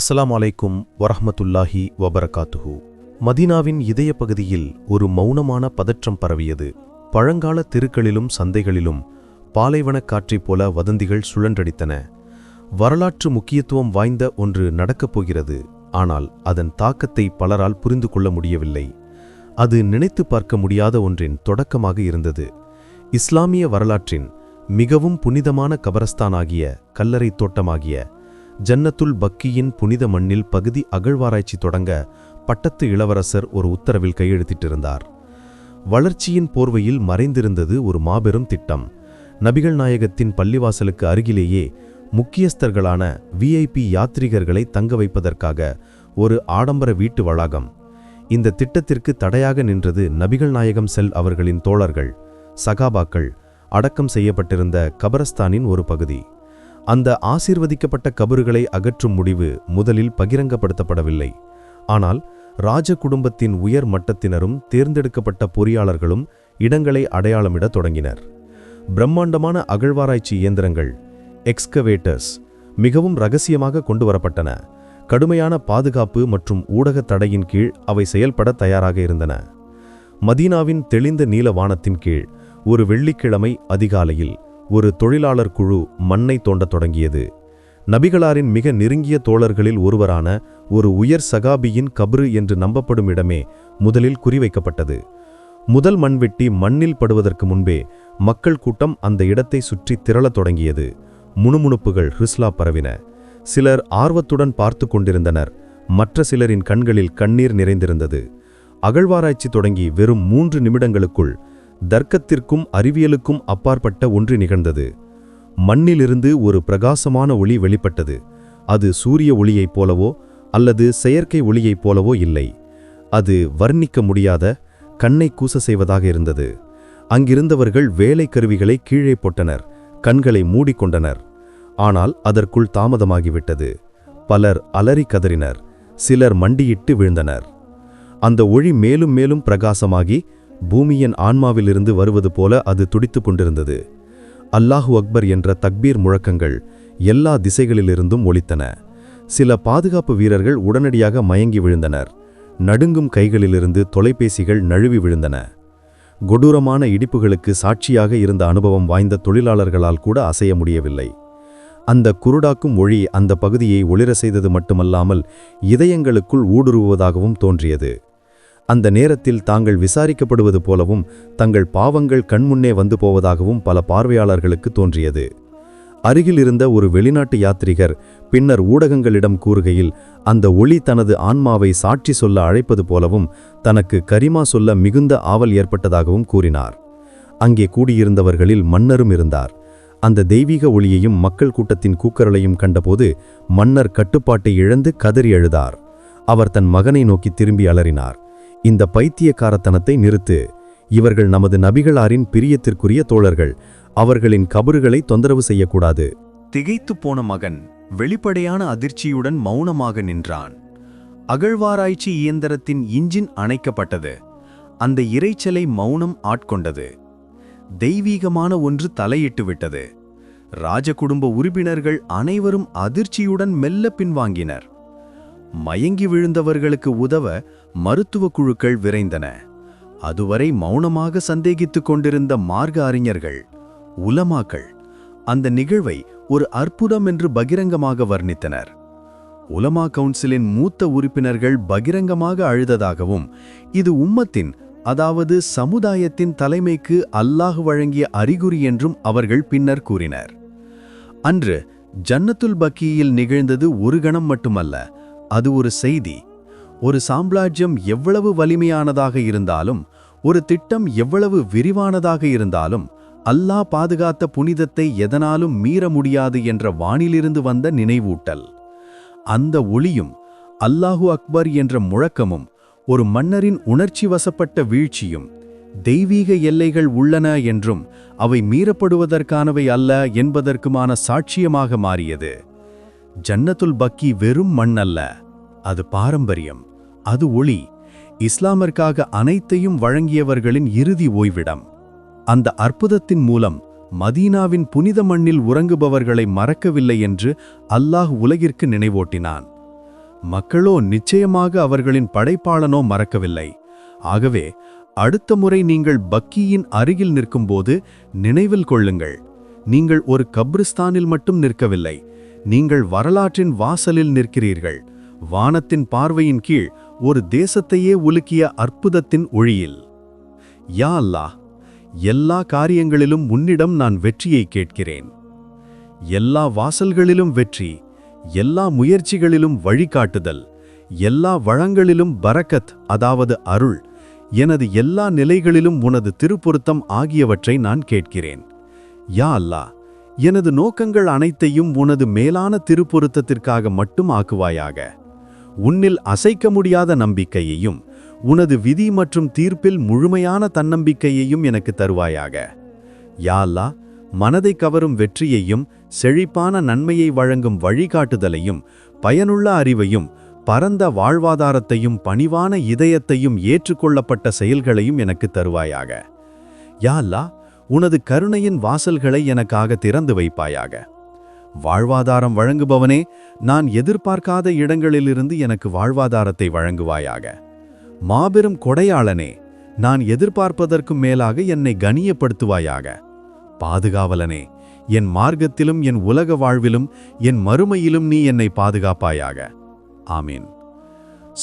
அஸ்லாம் அலைக்கும் வரஹமத்துல்லாஹி வபரகாத்துஹு. மதீனாவின் இதய பகுதியில் ஒரு மௌனமான பதற்றம் பரவியது. பழங்கால தெருக்களிலும் சந்தைகளிலும் பாலைவனக் காற்றைப் போல வதந்திகள் சுழன்றடித்தன. வரலாற்று முக்கியத்துவம் வாய்ந்த ஒன்று நடக்கப் போகிறது. ஆனால் அதன் தாக்கத்தை பலரால் புரிந்து கொள்ள முடியவில்லை. அது நினைத்து பார்க்க முடியாத ஒன்றின் தொடக்கமாக இருந்தது. இஸ்லாமிய வரலாற்றின் மிகவும் புனிதமான கபரஸ்தானாகிய கல்லறை தோட்டமாகிய ஜன்னத்துல் பக்கியின் புனித மண்ணில் பகுதி அகழ்வாராய்ச்சி தொடங்க பட்டத்து இளவரசர் ஒரு உத்தரவில் கையெழுத்திட்டிருந்தார். வளர்ச்சியின் போர்வையில் மறைந்திருந்தது ஒரு மாபெரும் திட்டம். நபிகள் நாயகத்தின் பள்ளிவாசலுக்கு அருகிலேயே முக்கியஸ்தர்களான விஐபி யாத்ரீகர்களை தங்க வைப்பதற்காக ஒரு ஆடம்பர வீட்டு வளாகம். இந்த திட்டத்திற்கு தடையாக நின்றது நபிகள் நாயகம் செல் அவர்களின் தோழர்கள் சகாபாக்கள் அடக்கம் செய்யப்பட்டிருந்த கபரஸ்தானின் ஒரு பகுதி. அந்த ஆசீர்வதிக்கப்பட்ட கபறுகளை அகற்றும் முடிவு முதலில் பகிரங்கப்படுத்தப்படவில்லை. ஆனால் ராஜ குடும்பத்தின் உயர் மட்டத்தினரும் தேர்ந்தெடுக்கப்பட்ட பொறியாளர்களும் இடங்களை அடையாளமிடத் தொடங்கினர். பிரம்மாண்டமான அகழ்வாராய்ச்சி இயந்திரங்கள் எக்ஸ்கவேட்டர்ஸ் மிகவும் ரகசியமாக கொண்டு வரப்பட்டன கடுமையான பாதுகாப்பு மற்றும் ஊடக தடையின் கீழ் அவை செயல்பட தயாராக இருந்தன. மதீனாவின் தெளிந்த நீல வானத்தின் கீழ் ஒரு வெள்ளிக்கிழமை அதிகாலையில் ஒரு தொழிலாளர் குழு மண்ணை தோண்டத் தொடங்கியது. நபிகளாரின் மிக நெருங்கிய தோழர்களில் ஒருவரான ஒரு உயர் சகாபியின் கப்ரு என்று நம்பப்படும் இடமே முதலில் குறிவைக்கப்பட்டது. முதல் மண்வெட்டி மண்ணில் படுவதற்கு முன்பே மக்கள் கூட்டம் அந்த இடத்தை சுற்றி திரளத் தொடங்கியது. முணுமுணுப்புகள் ஹிஸ்லா பரவின. சிலர் ஆர்வத்துடன் பார்த்து கொண்டிருந்தனர். மற்ற சிலரின் கண்களில் கண்ணீர் நிறைந்திருந்தது. அகழ்வாராய்ச்சி தொடங்கி வெறும் மூன்று நிமிடங்களுக்குள் தர்க்கத்திற்கும் அறிவியலுக்கும் அப்பாற்பட்ட ஒன்று நிகழ்ந்தது. மண்ணிலிருந்து ஒரு பிரகாசமான ஒளி வெளிப்பட்டது. அது சூரிய ஒளியைப் போலவோ அல்லது செயற்கை ஒளியைப் போலவோ இல்லை. அது வர்ணிக்க முடியாத கண்ணை கூச செய்வதாக இருந்தது. அங்கிருந்தவர்கள் வேலை கருவிகளை கீழே போட்டனர் கண்களை மூடிக்கொண்டனர் ஆனால் அதற்குள் தாமதமாகிவிட்டது. பலர் அலறி கதறினர் சிலர் மண்டியிட்டு விழுந்தனர். அந்த ஒளி மேலும் மேலும் பிரகாசமாகி பூமியின் ஆன்மாவிலிருந்து வருவது போல அது துடித்து கொண்டிருந்தது. அல்லாஹு அக்பர் என்ற தக்பீர் முழக்கங்கள் எல்லா திசைகளிலிருந்தும் ஒலித்தன. சில பாதுகாப்பு வீரர்கள் உடனடியாக மயங்கி விழுந்தனர். நடுங்கும் கைகளிலிருந்து தொலைபேசிகள் நழுவி விழுந்தன. கொடூரமான இடிப்புகளுக்கு சாட்சியாக இருந்த அனுபவம் வாய்ந்த தொழிலாளர்களால் கூட அசைய முடியவில்லை. அந்த குருடாக்கும் ஒளி அந்த பகுதியை ஒளிர செய்தது மட்டுமல்லாமல் இதயங்களுக்குள் ஊடுருவுவதாகவும் தோன்றியது. அந்த நேரத்தில் தாங்கள் விசாரிக்கப்படுவது போலவும் தங்கள் பாவங்கள் கண்முன்னே வந்து போவதாகவும் பல பார்வையாளர்களுக்கு தோன்றியது. அருகில் இருந்த ஒரு வெளிநாட்டு யாத்ரிகர் பின்னர் ஊடகங்களிடம் கூறுகையில் அந்த ஒளி தனது ஆன்மாவை சாட்சி சொல்ல அழைப்பது போலவும் தனக்கு கரிமா சொல்ல மிகுந்த ஆவல் ஏற்பட்டதாகவும் கூறினார். அங்கே கூடியிருந்தவர்களில் மன்னரும் இருந்தார். அந்த தெய்வீக ஒளியையும் மக்கள் கூட்டத்தின் கூக்கரலையும் கண்டபோது மன்னர் கட்டுப்பாட்டை இழந்து கதறி அழுதார். அவர் தன் மகனை நோக்கி திரும்பி அலறினார். இந்த பைத்தியக்காரத்தனத்தை நிறுத்து. இவர்கள் நமது நபிகளாரின் பிரியத்திற்குரிய தோழர்கள். அவர்களின் கபறுகளை தொந்தரவு செய்யக்கூடாது. திகைத்துப் போன மகன் வெளிப்படையான அதிர்ச்சியுடன் மௌனமாக நின்றான். அகழ்வாராய்ச்சி இயந்திரத்தின் இன்ஜின் அணைக்கப்பட்டது. அந்த இரைச்சலை மௌனம் ஆட்கொண்டது. தெய்வீகமான ஒன்று தலையிட்டு விட்டது. ராஜகுடும்ப உறுப்பினர்கள் அனைவரும் அதிர்ச்சியுடன் மெல்ல பின்வாங்கினர். மயங்கி விழுந்தவர்களுக்கு உதவ மருத்துவ குழுக்கள் விரைந்தன. அதுவரை மௌனமாக சந்தேகித்துக் கொண்டிருந்த மார்க்க அறிஞர்கள் உலமாக்கள் அந்த நிகழ்வை ஒரு அற்புதம் என்று பகிரங்கமாக வர்ணித்தனர். உலமா கவுன்சிலின் மூத்த உறுப்பினர்கள் பகிரங்கமாக அழுததாகவும் இது உம்மத்தின் அதாவது சமுதாயத்தின் தலைமைக்கு அல்லாஹ் வழங்கிய அறிகுறி என்றும் அவர்கள் பின்னர் கூறினர். அன்று ஜன்னத்துல் பக்கியில் நிகழ்ந்தது ஒரு கணம் மட்டுமல்ல அது ஒரு செய்தி. ஒரு சாம்ராஜ்யம் எவ்வளவு வலிமையானதாக இருந்தாலும் ஒரு திட்டம் எவ்வளவு விரிவானதாக இருந்தாலும் அல்லாஹ் பாதுகாத்த புனிதத்தை எதனாலும் மீற முடியாது என்ற வானிலிருந்து வந்த நினைவூட்டல். அந்த ஒளியும் அல்லாஹு அக்பர் என்ற முழக்கமும் ஒரு மன்னரின் உணர்ச்சி வசப்பட்ட வீழ்ச்சியும் தெய்வீக எல்லைகள் உள்ளன என்றும் அவை மீறப்படுவதற்கானவை அல்ல என்பதற்குமான சாட்சியமாக மாறியது. ஜன்னத்துல் பக்கி வெறும் மண் அல்ல அது பாரம்பரியம். அது ஒளி இஸ்லாமிற்காக அனைத்தையும் வழங்கியவர்களின் இறுதி ஓய்விடம். அந்த அற்புதத்தின் மூலம் மதீனாவின் புனித மண்ணில் உறங்குபவர்களை மறக்கவில்லை என்று அல்லாஹ் உலகிற்கு நினைவூட்டினான். மக்களோ நிச்சயமாக அவர்களின் படைப்பாளனோ மறக்கவில்லை. ஆகவே அடுத்த முறை நீங்கள் பக்கியின் அருகில் நிற்கும்போது நினைவில் கொள்ளுங்கள். நீங்கள் ஒரு கப்ரிஸ்தானில் மட்டும் நிற்கவில்லை. நீங்கள் வரலாற்றின் வாசலில் நிற்கிறீர்கள். வானத்தின் பார்வையின் கீழ் ஒரு தேசத்தையே உலுக்கிய அற்புதத்தின் ஒளியில். யா அல்லாஹ் எல்லா காரியங்களிலும் உன்னிடம் நான் வெற்றியை கேட்கிறேன். எல்லா வாசல்களிலும் வெற்றி எல்லா முயற்சிகளிலும் வழிகாட்டுதல் எல்லா வளங்களிலும் பரக்கத் அதாவது அருள் எனது எல்லா நிலைகளிலும் உனது திருப்பொருத்தம் ஆகியவற்றை நான் கேட்கிறேன். யா அல்லாஹ் எனது நோக்கங்கள் அனைத்தையும் உனது மேலான திருப்பொருத்தத்திற்காக மட்டும் ஆக்குவாயாக. உன்னில் அசைக்க முடியாத நம்பிக்கையையும் உனது விதி மற்றும் தீர்ப்பில் முழுமையான தன்னம்பிக்கையையும் எனக்கு தருவாயாக. யா மனதை கவரும் வெற்றியையும் செழிப்பான நன்மையை வழங்கும் வழிகாட்டுதலையும் பயனுள்ள அறிவையும் பரந்த வாழ்வாதாரத்தையும் பணிவான இதயத்தையும் ஏற்றுக்கொள்ளப்பட்ட செயல்களையும் எனக்கு தருவாயாக. யா உனது கருணையின் வாசல்களை எனக்காக திறந்து வைப்பாயாக. வாழ்வாதாரம் வழங்குபவனே நான் எதிர்பார்க்காத இடங்களிலிருந்து எனக்கு வாழ்வாதாரத்தை வழங்குவாயாக. மாபெரும் கொடையாளனே நான் எதிர்பார்ப்பதற்கும் மேலாக என்னை கணியப்படுத்துவாயாக பாதுகாவலனே என் மார்க்கத்திலும் என் உலக வாழ்விலும் என் மறுமையிலும் நீ என்னை பாதுகாப்பாயாக. ஆமீன்.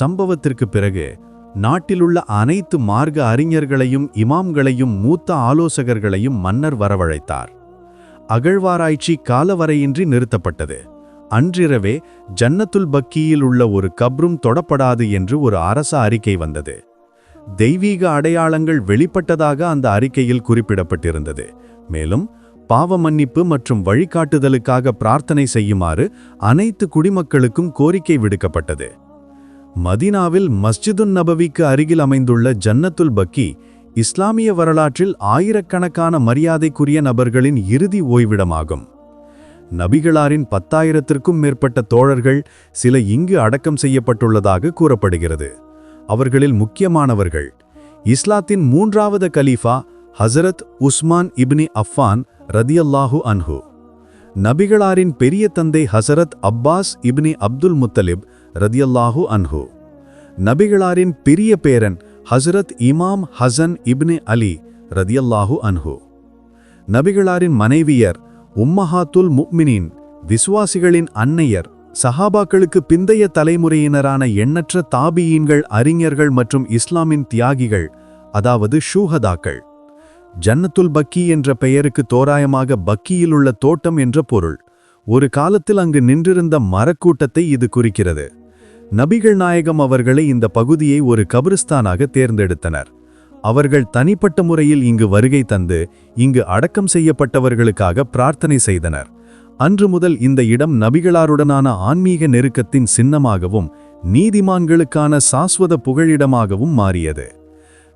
சம்பவத்திற்கு பிறகு நாட்டிலுள்ள அனைத்து மார்க்க அறிஞர்களையும் இமாம்களையும் மூத்த ஆலோசகர்களையும் மன்னர் வரவழைத்தார். அகழ்வாராய்ச்சி காலவரையின்றி நிறுத்தப்பட்டது. அன்றிரவே ஜன்னத்துல் பக்கியில் உள்ள ஒரு கப்ரும் தொடப்படாது என்று ஒரு அரச அறிக்கை வந்தது. தெய்வீக அடையாளங்கள் வெளிப்பட்டதாக அந்த அறிக்கையில் குறிப்பிடப்பட்டிருந்தது. மேலும் பாவ மன்னிப்பு மற்றும் வழிகாட்டுதலுக்காக பிரார்த்தனை செய்யுமாறு அனைத்து குடிமக்களுக்கும் கோரிக்கை விடுக்கப்பட்டது. மதினாவில் மஸ்ஜிதுன் நபவிக்கு அருகில் அமைந்துள்ள ஜன்னத்துல் பக்கி இஸ்லாமிய வரலாற்றில் ஆயிரக்கணக்கான மரியாதைக்குரிய நபர்களின் இறுதி ஓய்விடமாகும். நபிகளாரின் பத்தாயிரத்திற்கும் மேற்பட்ட தோழர்கள் சில இங்கு அடக்கம் செய்யப்பட்டுள்ளதாக கூறப்படுகிறது. அவர்களில் முக்கியமானவர்கள் இஸ்லாத்தின் மூன்றாவது கலீஃபா ஹசரத் உஸ்மான் இப்னி அஃபான் ரதியல்லாஹு அன்ஹு. நபிகளாரின் பெரிய தந்தை ஹசரத் அப்பாஸ் இப்னி அப்துல் முத்தலிப் ரதியல்லாஹு அன்ஹு. நபிகளாரின் பெரிய பேரன் ஹசரத் இமாம் ஹசன் இப்னே அலி ரதியல்லாஹு அன்ஹு. நபிகளாரின் மனைவியர் உம்மஹாத்துல் முக்மினின் விசுவாசிகளின் அன்னையர் சஹாபாக்களுக்கு பிந்தைய தலைமுறையினரான எண்ணற்ற தாபியீன்கள் அறிஞர்கள் மற்றும் இஸ்லாமின் தியாகிகள் அதாவது ஷூஹதாக்கள். ஜன்னத்துல் பக்கி என்ற பெயருக்கு தோராயமாக பக்கியில் உள்ள தோட்டம் என்ற பொருள். ஒரு காலத்தில் அங்கு நின்றிருந்த மரக்கூட்டத்தை இது குறிக்கிறது. நபிகள் நாயகம் அவர்களை இந்த பகுதியை ஒரு கபிரிஸ்தானாக தேர்ந்தெடுத்தனர். அவர்கள் தனிப்பட்ட முறையில் இங்கு வருகை தந்து இங்கு அடக்கம் செய்யப்பட்டவர்களுக்காக பிரார்த்தனை செய்தனர். அன்று முதல் இந்த இடம் நபிகளாருடனான ஆன்மீக நெருக்கத்தின் சின்னமாகவும் நீதிமான்களுக்கான சாஸ்வத புகழிடமாகவும் மாறியது.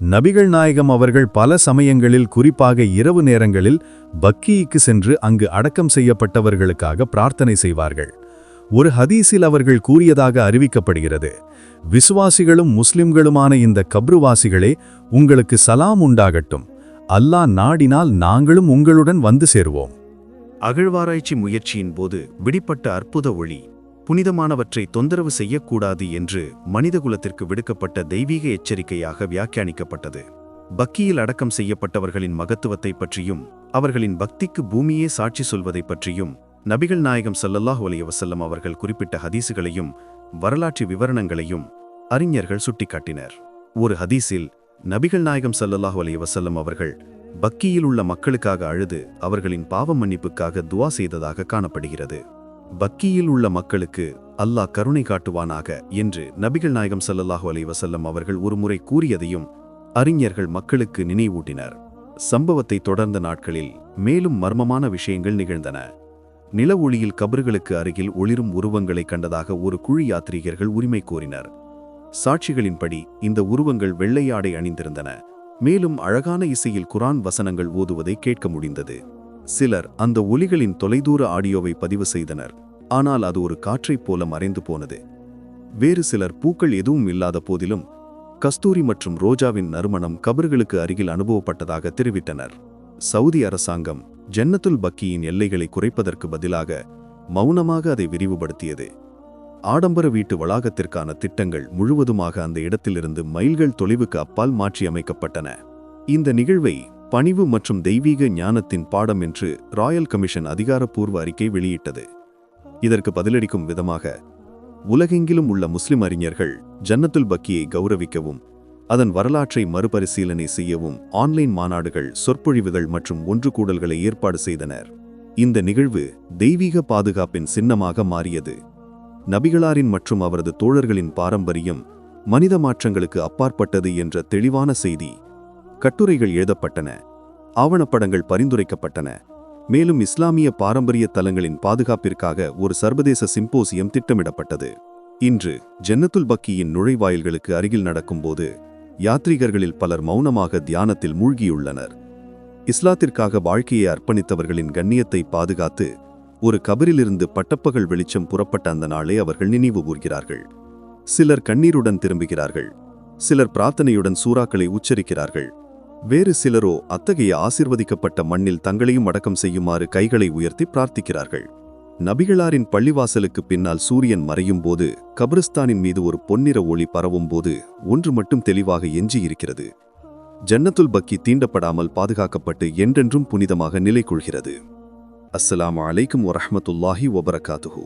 நபிகள் நாயகம் அவர்கள் பல சமயங்களில் குறிப்பாக இரவு நேரங்களில் பக்கியிக்கு சென்று அங்கு அடக்கம் செய்யப்பட்டவர்களுக்காக பிரார்த்தனை செய்வார்கள். ஒரு ஹதீஸில் அவர்கள் கூறியதாக அறிவிக்கப்படுகிறது. விசுவாசிகளும் முஸ்லிம்களுமான இந்த கப்ருவாசிகளே உங்களுக்கு சலாம் உண்டாகட்டும். அல்லாஹ் நாடினால் நாங்களும் உங்களுடன் வந்து சேருவோம். அகழ்வாராய்ச்சி முயற்சியின் போது விடிப்பட்ட அற்புத ஒளி புனிதமானவற்றை தொந்தரவு செய்யக்கூடாது என்று மனிதகுலத்திற்கு விடுக்கப்பட்ட தெய்வீக எச்சரிக்கையாக வியாக்கியானிக்கப்பட்டது. பக்கியில் அடக்கம் செய்யப்பட்டவர்களின் மகத்துவத்தை பற்றியும் அவர்களின் பக்திக்கு பூமியே சாட்சி சொல்வதைப் பற்றியும் நபிகள் நாயகம் சல்லல்லாஹ் அலைஹி வசல்லம் அவர்கள் குறிப்பிட்ட ஹதீசுகளையும் வரலாற்று விவரணங்களையும் அறிஞர்கள் சுட்டிக்காட்டினர். ஒரு ஹதீஸில் நபிகள் நாயகம் ஸல்லல்லாஹு அலைஹி வசல்லம் அவர்கள் பக்கியில் உள்ள மக்களுக்காக அழுது அவர்களின் பாவ மன்னிப்புக்காக துவா செய்ததாக காணப்படுகிறது. பக்கியில் உள்ள மக்களுக்கு அல்லாஹ் கருணை காட்டுவானாக என்று நபிகள் நாயகம் சல்லல்லாஹு அலைஹி வசல்லம் அவர்கள் ஒருமுறை கூறியதையும் அறிஞர்கள் மக்களுக்கு நினைவூட்டினர். சம்பவத்தை தொடர்ந்த நாட்களில் மேலும் மர்மமான விஷயங்கள் நிகழ்ந்தன. நில ஒளியில் கபர்களுக்கு அருகில் ஒளிரும் உருவங்களை கண்டதாக ஒரு குழி யாத்ரீகர்கள் உரிமை கோரினர். சாட்சிகளின்படி இந்த உருவங்கள் வெள்ளை ஆடை அணிந்திருந்தன. மேலும் அழகான இசையில் குரான் வசனங்கள் ஓதுவதை கேட்க முடிந்தது. சிலர் அந்த ஒலிகளின் தொலைதூர ஆடியோவை பதிவு செய்தனர். ஆனால் அது ஒரு காற்றைப் போல மறைந்து போனது. வேறு சிலர் பூக்கள் எதுவும் இல்லாத போதிலும் கஸ்தூரி மற்றும் ரோஜாவின் நறுமணம் கபர்களுக்கு அருகில் அனுபவப்பட்டதாக தெரிவித்தனர். சவுதி அரசாங்கம் ஜன்னத்துல் பக்கியின் எல்லைகளை குறைப்பதற்கு பதிலாக மௌனமாக அதை விரிவுபடுத்தியது. ஆடம்பர வீட்டு வளாகத்திற்கான திட்டங்கள் முழுவதுமாக அந்த இடத்திலிருந்து மைல்கள் தொலைவுக்கு அப்பால் மாற்றியமைக்கப்பட்டன. இந்த நிகழ்வை பணிவு மற்றும் தெய்வீக ஞானத்தின் பாடம் என்று ராயல் கமிஷன் அதிகாரப்பூர்வ அறிக்கை வெளியிட்டது. இதற்கு பதிலளிக்கும் விதமாக உலகெங்கிலும் உள்ள முஸ்லிம் அறிஞர்கள் ஜன்னத்துல் பக்கியை கௌரவிக்கவும் அதன் வரலாற்றை மறுபரிசீலனை செய்யவும் ஆன்லைன் மாநாடுகள் சொற்பொழிவுகள் மற்றும் ஒன்று கூடல்களை ஏற்பாடு செய்தனர். இந்த நிகழ்வு தெய்வீக பாதுகாப்பின் சின்னமாக மாறியது. நபிகளாரின் மற்றும் அவரது தோழர்களின் பாரம்பரியம் மனித மாற்றங்களுக்கு அப்பாற்பட்டது என்ற தெளிவான செய்தி கட்டுரைகள் எழுதப்பட்டன. ஆவணப்படங்கள் பரிந்துரைக்கப்பட்டன. மேலும் இஸ்லாமிய பாரம்பரிய தலங்களின் பாதுகாப்பிற்காக ஒரு சர்வதேச சிம்போசியம் திட்டமிடப்பட்டது. இன்று ஜன்னத்துல் பக்கியின் நுழைவாயில்களுக்கு அருகில் நடக்கும்போது யாத்ரீகர்களில் பலர் மௌனமாக தியானத்தில் மூழ்கியுள்ளனர். இஸ்லாத்திற்காக வாழ்க்கையை அர்ப்பணித்தவர்களின் கண்ணியத்தை பாதுகாத்து ஒரு கபரிலிருந்து பட்டப்பகல் வெளிச்சம் புறப்பட்ட அந்த நாளே அவர்கள் நினைவு கூர்கிறார்கள். சிலர் கண்ணீருடன் திரும்புகிறார்கள். சிலர் பிரார்த்தனையுடன் சூறாக்களை உச்சரிக்கிறார்கள். வேறு சிலரோ அத்தகைய ஆசிர்வதிக்கப்பட்ட மண்ணில் தங்களையும் அடக்கம் செய்யுமாறு கைகளை உயர்த்தி பிரார்த்திக்கிறார்கள். நபிகளாரின் பள்ளிவாசலுக்கு பின்னால் சூரியன் மறையும் போது கபிரஸ்தானின் மீது ஒரு பொன்னிற ஒளி பரவும் போது ஒன்று மட்டும் தெளிவாக எஞ்சி இருக்கிறது ஜன்னத்துல் பக்கி தீண்டப்படாமல் பாதுகாக்கப்பட்டு என்றென்றும் புனிதமாக நிலை கொள்கிறது அஸ்ஸலாமு அலைக்கும் வரஹ்மத்துல்லாஹி ஒபரகாத்துஹூ